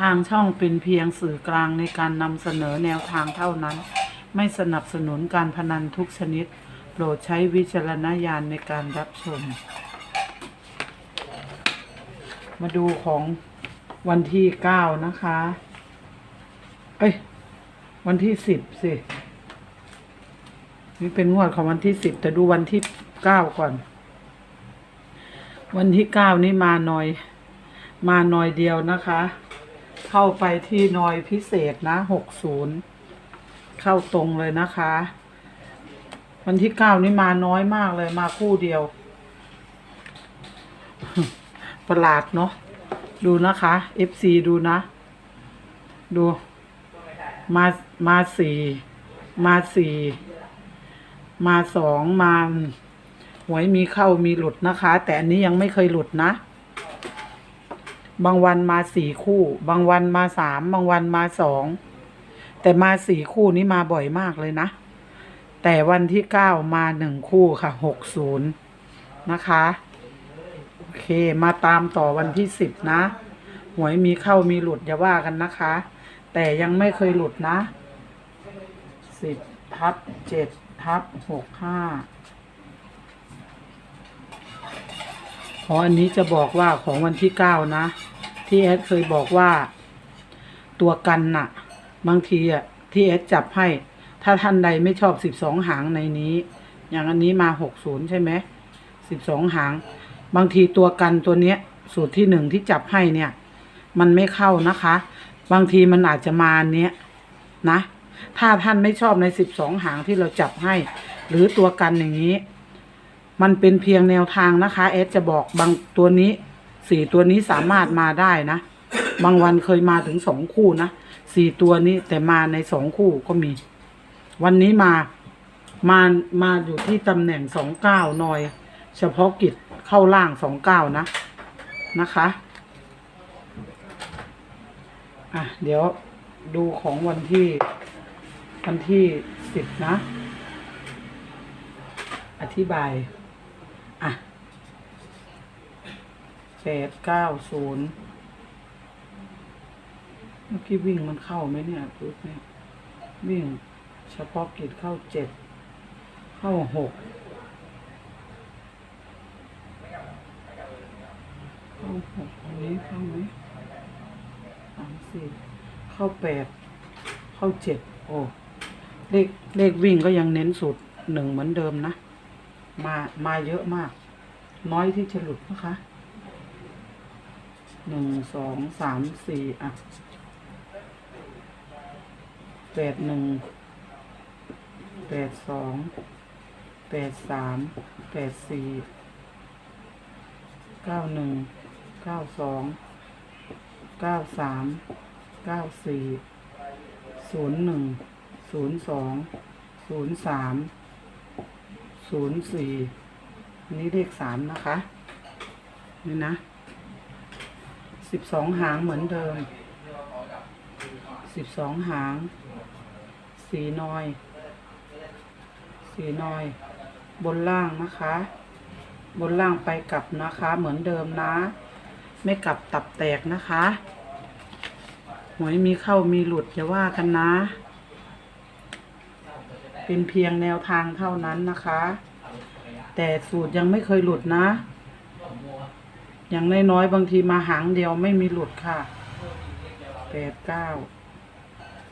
ทางช่องเป็นเพียงสื่อกลางในการนำเสนอแนวทางเท่านั้น ไม่สนับสนุนการพนันทุกชนิด โปรดใช้วิจารณญาณในการรับชม มาดูของวันที่เก้านะคะ เอ้ย วันที่สิบสิ นี่เป็นงวดของวันที่สิบแต่ดูวันที่เก้าก่อน วันที่เก้านี่มาหน่อย มาหน่อยเดียวนะคะ เข้าไปที่นอยพิเศษนะหกศูนย์เข้าตรงเลยนะคะ วันที่เก้านี่มาน้อยมากเลยมาคู่เดียว ประหลาดเนาะดูนะคะ FC ดูนะ ดู มามาสี่มาสี่มาสองมาหวยมีเข้ามีหลุดนะคะ แต่อันนี้ยังไม่เคยหลุดนะ บางวันมาสี่คู่ บางวันมาสามบางวันมาสองแต่มาสี่คู่นี้มาบ่อยมากเลยนะ แต่วันที่เก้ามาหนึ่งคู่ค่ะหกศูนย์นะคะ โอเคมาตามต่อวันที่สิบนะ หวยมีเข้ามีหลุดอย่าว่ากันนะคะ แต่ยังไม่เคยหลุดนะสิบทับเจ็ดทับหกห้าขออันนี้จะบอกว่าของวันที่เก้านะ ที่แอดเคยบอกว่า ตัวกันน่ะ บางทีอะที่แอดจับให้ ถ้าท่านใดไม่ชอบสิบสองหางในนี้ อย่างอันนี้มาหกศูนย์ใช่ไหมสิบสองหาง บางทีตัวกันตัวเนี้ย สูตรที่หนึ่งที่จับให้เนี่ย มันไม่เข้านะคะ บางทีมันอาจจะมาเนี้ยนะ ถ้าท่านไม่ชอบในสิบสองหางที่เราจับให้ หรือตัวกันอย่างนี้ มันเป็นเพียงแนวทางนะคะเอสจะบอกบางตัวนี้ สี่ตัวนี้สามารถมาได้นะ บางวันเคยมาถึงสองคู่นะสี่ตัวนี้แต่มาในสองคู่ก็มี วันนี้มามามาอยู่ที่ตำแหน่งสองเก้าหน่อย เฉพาะกิจเข้าล่างสองเก้านะนะคะอะเดี๋ยวดูของวันที่วันที่สิบนะ อธิบาย อะ แปดเก้าศูนย์เมื่อกี้วิ่งมันเข้าไหมเนี่ยปุ๊บเนี่ย วิ่งเฉพาะกิจเข้าเจ็ดเข้าหกเข้าหกอันนี้เข้าไหมสามสี่เข้าแปดเข้าเจ็ดโอ้เลขเลขวิ่งก็ยังเน้นสูตรหนึ่งเหมือนเดิมนะ มามาเยอะมาก น้อยที่จะหลุดนะคะ หนึ่งสองสามสี่อะแปดหนึ่งแปดสองแปดสามแปดสี่เก้าหนึ่งเก้าสองเก้าสามเก้าสี่ศูนย์หนึ่งศูนย์สองศูนย์สามศูนย์สี่นนี้เลขสามนะคะ นี่นะ สิบสองหางเหมือนเดิม สิบสองหาง สีน้อย สีน้อย บนล่างนะคะ บนล่างไปกลับนะคะ เหมือนเดิมนะ ไม่กลับตับแตกนะคะหวยมีเข้ามีหลุดอย่าว่ากันนะ เป็นเพียงแนวทางเท่านั้นนะคะ แต่สูตรยังไม่เคยหลุดนะ อย่างน้อยๆบางทีมาหางเดียวไม่มีหลุดค่ะแปดเก้า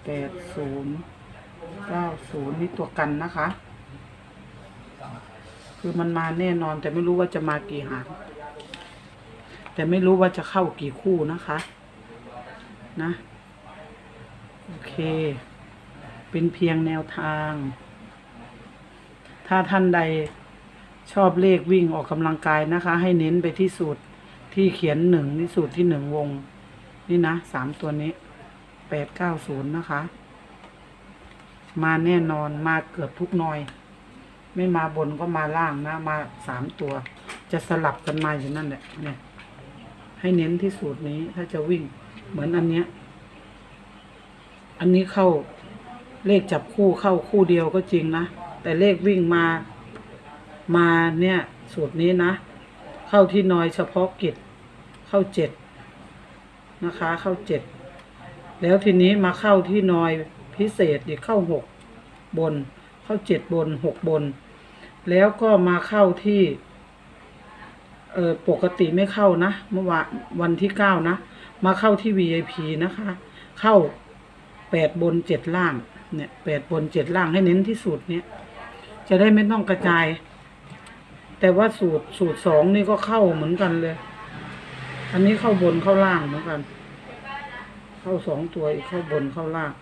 แปดศูนย์เก้าศูนย์นี่ตัวกันนะคะ คือมันมาแน่นอนแต่ไม่รู้ว่าจะมากี่หางแต่ไม่รู้ว่าจะเข้ากี่คู่นะคะ นะ โอเค เป็นเพียงแนวทาง ถ้าท่านใดชอบเลขวิ่งออกกำลังกายนะคะ ให้เน้นไปที่สูตร ที่เขียนหนึ่งนี่สูตรที่หนึ่งวง นี่นะสามตัวนี้แปดเก้าศูนย์นะคะ มาแน่นอนมาเกือบทุกหน่อย ไม่มาบนก็มาล่างนะ มาสามตัว จะสลับกันมาอยู่นั่นแหละเนี่ย ให้เน้นที่สูตรนี้ถ้าจะวิ่งเหมือนอันเนี้ย อันนี้เข้าเลขจับคู่เข้าคู่เดียวก็จริงนะ แต่เลขวิ่งมามาเนี่ย สูตรนี้นะ เข้าที่น้อยเฉพาะกิจ เข้าเจ็ดนะคะ เข้าเจ็ดแล้วทีนี้มาเข้าที่นอยพิเศษอีกเข้าหกบน เข้าเจ็ดบนหกบน แล้วก็มาเข้าที่เออปกติไม่เข้านะเมื่อวานวันที่เก้านะ มาเข้าที่ VIP นะคะ เข้าแปดบนเจ็ดล่างเนี่ยแปดบนเจ็ดล่างให้เน้นที่สูตรเนี้ยจะได้ไม่ต้องกระจาย แต่ว่าสูตรสูตรสองนี่ก็เข้าเหมือนกันเลย อันนี้เข้าบนเข้าล่างเหมือนกัน เข้าสองตัวอีกเข้าบนเข้าล่าง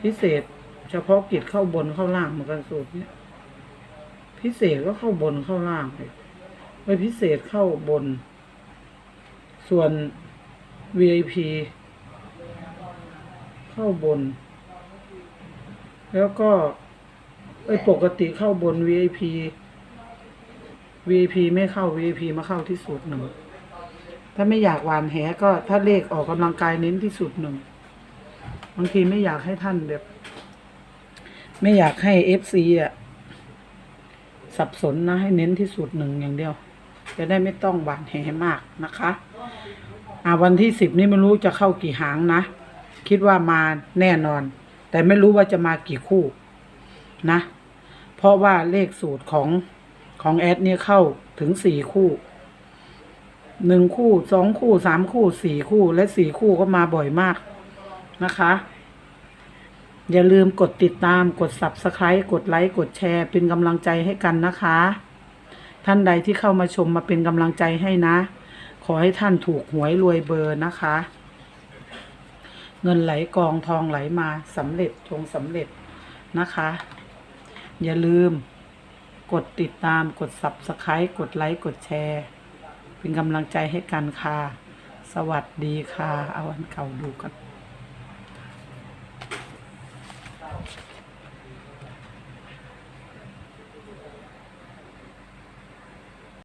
พิเศษ เฉพาะกิจเข้าบนเข้าล่างเหมือนกันสูตรเนี้ยพิเศษก็เข้าบนเข้าล่างเลยไม่พิเศษเข้าบน ส่วน VIP เข้าบน แล้วก็ ไอ้ปกติเข้าบน VIP VIP ไม่เข้า VIP มาเข้าที่สุดหนึ่ง ถ้าไม่อยากหวานแหก็ถ้าเลขออกกำลังกายเน้นที่สุดหนึ่ง บางทีไม่อยากให้ท่านแบบ ไม่อยากให้ FC อะ สับสนนะให้เน้นที่สุดหนึ่งอย่างเดียว จะได้ไม่ต้องหวานแหมากนะคะอ่าวันที่สิบนี้ไม่รู้จะเข้ากี่หางนะ คิดว่ามาแน่นอน แต่ไม่รู้ว่าจะมากี่คู่ นะ เพราะว่าเลขสูตรของของแอดเนี่ยเข้าถึงสี่คู่หนึ่งคู่สองคู่สามคู่สี่คู่และสี่คู่ก็มาบ่อยมากนะคะ อย่าลืมกดติดตามกด subscribe กดไลค์กดแชร์ เป็นกำลังใจให้กันนะคะ ท่านใดที่เข้ามาชมมาเป็นกำลังใจให้นะ ขอให้ท่านถูกหวยรวยเบอร์นะคะ เงินไหลกองทองไหลมาสำเร็จจงสำเร็จนะคะ อย่าลืม กดติดตามกด subscribe กดไลค์ กดแชร์ เป็นกำลังใจให้กันค่ะ สวัสดีค่ะ เอาอันเก่าดูกัน